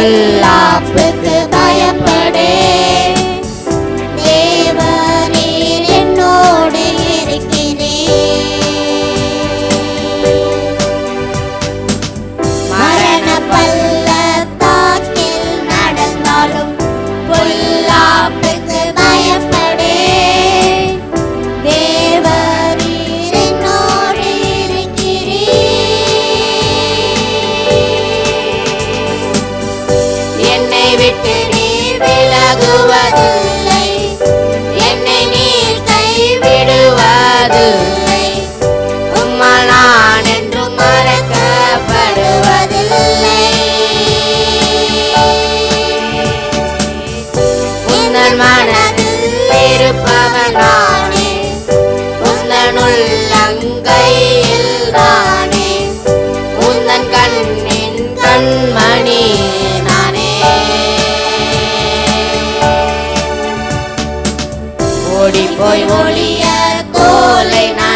love with divine power. விட்டு நீர் விலகுவதில்லை. என்னை நீர் கைவிடுவதில்லை. உம்மால் மனதில் இருப்பவன் ஒளி போய் ஒளிய கோலை நான்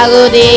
ಆಗುದೇ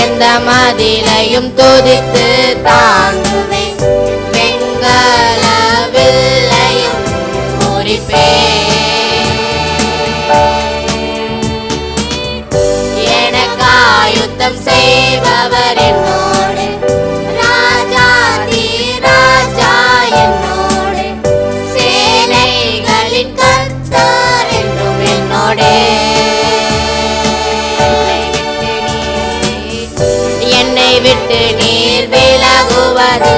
எந்த மதிலையும் துதித்து தாங்குவேன். வெங்கல வில்லையும் முறிப்பே எனக்காயுத்தம் செய்பவர் விட்டு நீர் விலகுவது